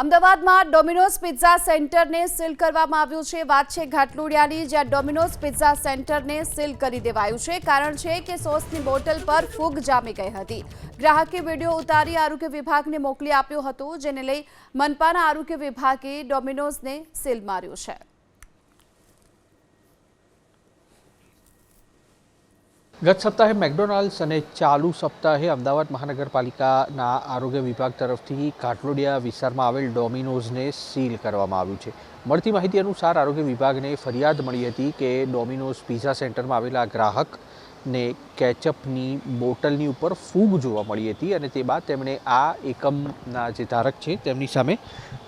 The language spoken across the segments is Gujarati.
અમદાવાદમાં ડોમિનોઝ પિઝા સેન્ટરને સીલ કરવામાં આવ્યું છે. વાત છે ઘાટલોડિયાની, જ્યાં ડોમિનોઝ પિઝા સેન્ટરને સીલ કરી દેવાયું છે. કારણ છે કે સોસની બોટલ પર ફૂગ જામી ગઈ હતી. ગ્રાહકે વીડિયો ઉતારી આરોગ્ય વિભાગને મોકલી આપ્યો હતો, જેને લઈ મનપાના આરોગ્ય વિભાગે ડોમિનોઝને સીલ માર્યું છે. ગત સપ્તાહે મેકડોનાલ્ડ્સ અને ચાલુ સપ્તાહે અમદાવાદ મહાનગરપાલિકાના આરોગ્ય વિભાગ તરફથી કાટલોડિયા વિસ્તારમાં આવેલ ડોમિનોઝને સીલ કરવામાં આવ્યું છે. મળતી માહિતી અનુસાર આરોગ્ય વિભાગને ફરિયાદ મળી હતી કે ડોમિનોઝ પિઝા સેન્ટરમાં આવેલા ગ્રાહકને કેચઅપની બોટલની ઉપર ફૂગ જોવા મળી હતી અને તે બાદ તેમણે આ એકમના જે ધારક છે તેમની સામે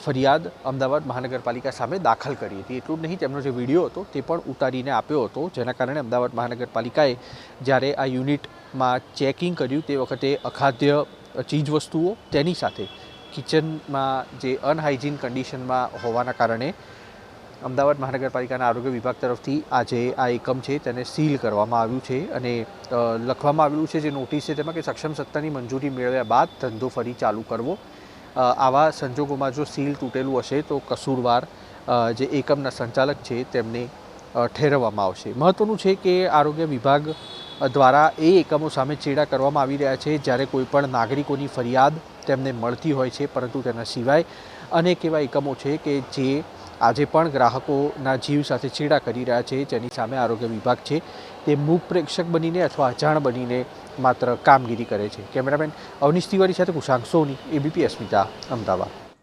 ફરિયાદ અમદાવાદ મહાનગરપાલિકા સામે દાખલ કરી હતી. એટલું જ નહીં, તેમનો જે વીડિયો હતો તે પણ ઉતારીને આપ્યો હતો, જેના કારણે અમદાવાદ મહાનગરપાલિકાએ જ્યારે આ યુનિટમાં ચેકિંગ કર્યું તે વખતે અખાદ્ય ચીજવસ્તુઓ તેની સાથે કિચનમાં જે અનહાઇજીન કન્ડિશનમાં હોવાના કારણે અમદાવાદ મહાનગરપાલિકાના આરોગ્ય વિભાગ તરફથી આજે આ એકમ છે તેને સીલ કરવામાં આવ્યું છે અને લખવામાં આવેલું છે જે નોટિસ છે તેમાં કે સક્ષમ સત્તાની મંજૂરી મેળવ્યા બાદ ધંધો ફરી ચાલુ કરવો. આવા સંજોગોમાં જો સીલ તૂટેલું હશે તો કસૂરવાર જે એકમના સંચાલક છે તેમને ઠેરવવામાં આવશે. મહત્વનું છે કે આરોગ્ય વિભાગ દ્વારા એ એકમો સામે ચેડા કરવામાં આવી રહ્યા છે. જ્યારે કોઈપણ નાગરિકોની ફરિયાદ તેમને મળતી હોય છે, પરંતુ તેના સિવાય અનેક એવા એકમો છે કે જે આજે પણ ગ્રાહકોના જીવ સાથે છેડા કરી રહ્યા છે, જેની સામે આરોગ્ય વિભાગ છે, તે મૂક પ્રેક્ષક બનીને અથવા અજાણ બનીને માત્ર કામગીરી કરે છે. કેમેરામેન અવનીશ તિવારી સાથે કુશાંક સોની, એબીપી અસ્મિતા, અમદાવાદ.